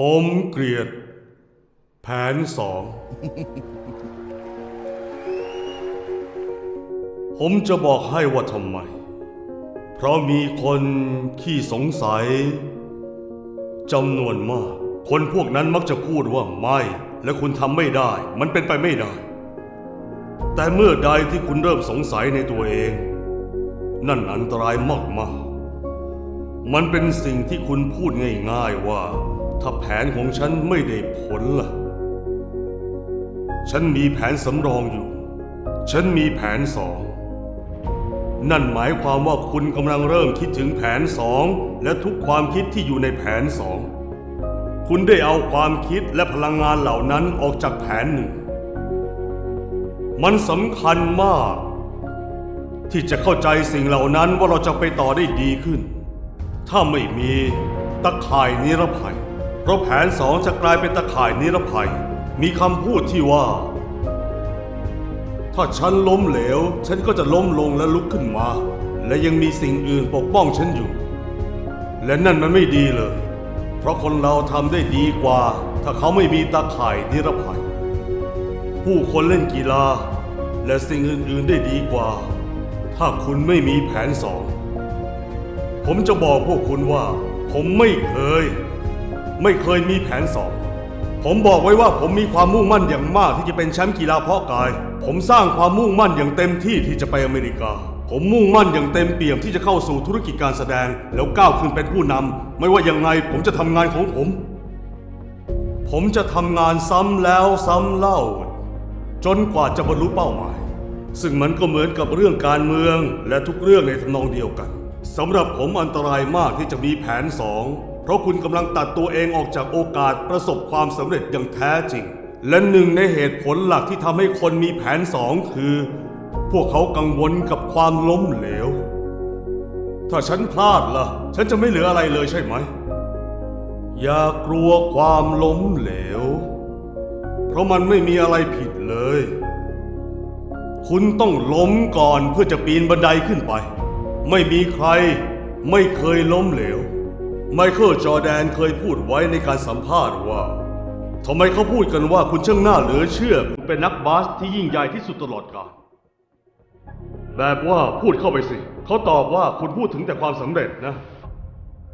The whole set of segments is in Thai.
ผมเกลียด แผนสอง ผมจะบอกให้ว่าทำไม เพราะมีคนขี้สงสัยจำนวนมาก คนพวกนั้นมักจะพูดว่าไม่ และคุณทำไม่ได้ มันเป็นไปไม่ได้ แต่เมื่อใดที่คุณเริ่มสงสัยในตัวเอง นั่นอันตรายมากๆมันเป็นสิ่งที่คุณพูดง่าย ๆว่า ถ้าแผนของฉันไม่ได้ผลล่ะ ฉันมีแผนสำรองอยู่ ฉันมีแผนสอง นั่นหมายความว่าคุณกำลังเริ่มคิดถึงแผนสองและทุกความคิดที่อยู่ในแผนสอง คุณได้เอาความคิดและพลังงานเหล่านั้นออกจากแผนหนึ่ง มันสำคัญมาก ที่จะเข้าใจสิ่งเหล่านั้นว่าเราจะไปต่อได้ดีขึ้น ถ้าไม่มีตะข่ายนิรภัย เพราะแผนสองจะกลายเป็นตะข่ายนิรภัย มีคำพูดที่ว่า ถ้าฉันล้มเหลว ฉันก็จะล้มลงและลุกขึ้นมา และยังมีสิ่งอื่นปกป้องฉันอยู่ และนั่นมันไม่ดีเลย เพราะคนเราทำได้ดีกว่า ถ้าเขาไม่มีตาข่ายนิรภัย ผู้คนเล่นกีฬา และสิ่งอื่น ๆได้ดีกว่า ถ้าคุณไม่มีแผนสอง ผมจะบอกพวกคุณว่า ผมไม่เคย ไม่เคยมีแผนสอง ผมบอกไว้ว่าผมมีความมุ่งมั่นอย่างมากที่จะเป็นแชมป์กีฬาเพาะกาย ผมสร้างความมุ่งมั่นอย่างเต็มที่ที่จะไปอเมริกา ผมมุ่งมั่นอย่างเต็มเปี่ยมที่จะเข้าสู่ธุรกิจการแสดง แล้วก้าวขึ้นเป็นผู้นำไม่ว่ายังไงผมจะทำงานของผม ผมจะทำงานซ้ำแล้วซ้ำเล่า จนกว่าจะบรรลุเป้าหมาย ซึ่งมันก็เหมือนกับเรื่องการเมืองและทุกเรื่องในทำนองเดียวกัน สำหรับผมอันตรายมากที่จะมีแผนสองเพราะคุณกำลังตัดตัวเองออกจากโอกาสประสบความสำเร็จอย่างแท้จริง และหนึ่งในเหตุผลหลักที่ทำให้คนมีแผนสองคือ พวกเขากังวลกับความล้มเหลว ถ้าฉันพลาดล่ะ ฉันจะไม่เหลืออะไรเลยใช่ไหม อย่ากลัวความล้มเหลว เพราะมันไม่มีอะไรผิดเลย คุณต้องล้มก่อนเพื่อจะปีนบันไดขึ้นไป ไม่มีใครไม่เคยล้มเหลว ไมเคิลจอแดนเคยพูดไว้ในการสัมภาษณ์ว่าทำไมเขาพูดกันว่าคุณช่างน่าเหลือเชื่อ คุณเป็นนักบาสที่ยิ่งใหญ่ที่สุดตลอดกาลแบบว่าพูดเข้าไปสิ เขาตอบว่าคุณพูดถึงแต่ความสำเร็จนะ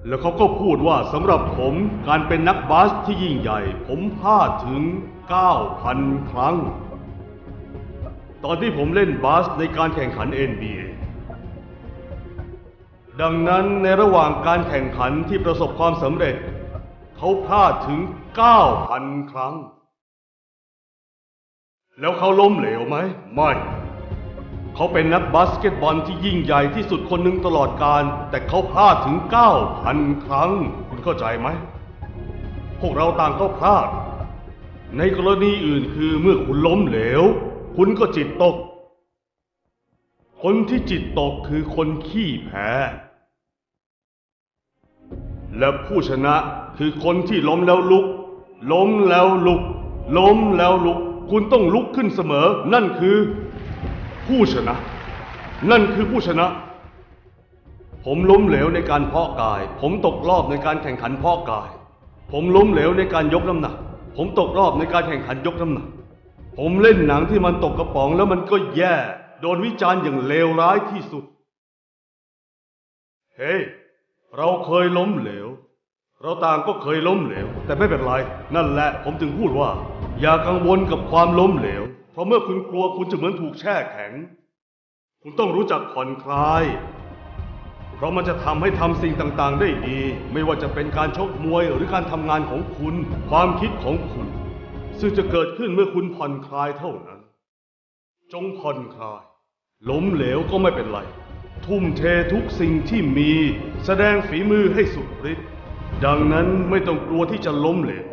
แล้วเขาก็พูดว่าสำหรับผมการเป็นนักบาสที่ยิ่งใหญ่ ผมพลาดถึง 9,000 ครั้ง ตอนที่ผมเล่นบาสในการแข่งขัน NBA ดังนั้นในระหว่างการแข่งขันที่ประสบความสำเร็จ เขาพลาดถึง 9,000 ครั้ง แล้วเขาล้มเหลวไหม ไม่ เขาเป็นนักบาสเกตบอลที่ยิ่งใหญ่ที่สุดคนหนึ่งตลอดการ แต่เขาพลาดถึง 9,000 ครั้ง คุณเข้าใจไหม พวกเราต่างก็พลาด ในกรณีอื่นคือเมื่อคุณล้มเหลว คุณก็จิตตกคนที่จิตตกคือคนขี้แพ้ และผู้ชนะคือคนที่ล้มแล้วลุก ล้มแล้วลุก ล้มแล้วลุก คุณต้องลุกขึ้นเสมอ นั่นคือ ผู้ชนะ นั่นคือผู้ชนะ ผมล้มเหลวในการเพาะกาย ผมตกรอบในการแข่งขันเพาะกาย ผมล้มเหลวในการยกน้ำหนัก ผมตกรอบในการแข่งขันยกน้ำหนัก ผมเล่นหนังที่มันตกกระป๋องแล้วมันก็แย่ โดนวิจารณ์อย่างเลวร้ายที่สุด เฮ้ย เราเคยล้มเหลว เราต่างก็เคยล้มเหลว แต่ไม่เป็นไร นั่นแหละ ผมถึงพูดว่า อย่ากังวลกับความล้มเหลว เพราะเมื่อคุณกลัวคุณจะเหมือนถูกแช่แข็ง คุณต้องรู้จักผ่อนคลาย เพราะมันจะทำให้ทำสิ่งต่างๆ ได้ดี ไม่ว่าจะเป็นการชกมวยหรือการทำงานของคุณ ความคิดของคุณ ซึ่งจะเกิดขึ้นเมื่อคุณผ่อนคลายเท่านั้น จงผ่อนคลาย ล้มเหลวก็ไม่เป็นไร ทุ่มเททุกสิ่งที่มี แสดงฝีมือให้สุดฤทธิ์ดังนั้นไม่ต้องกลัวที่จะล้มเหลว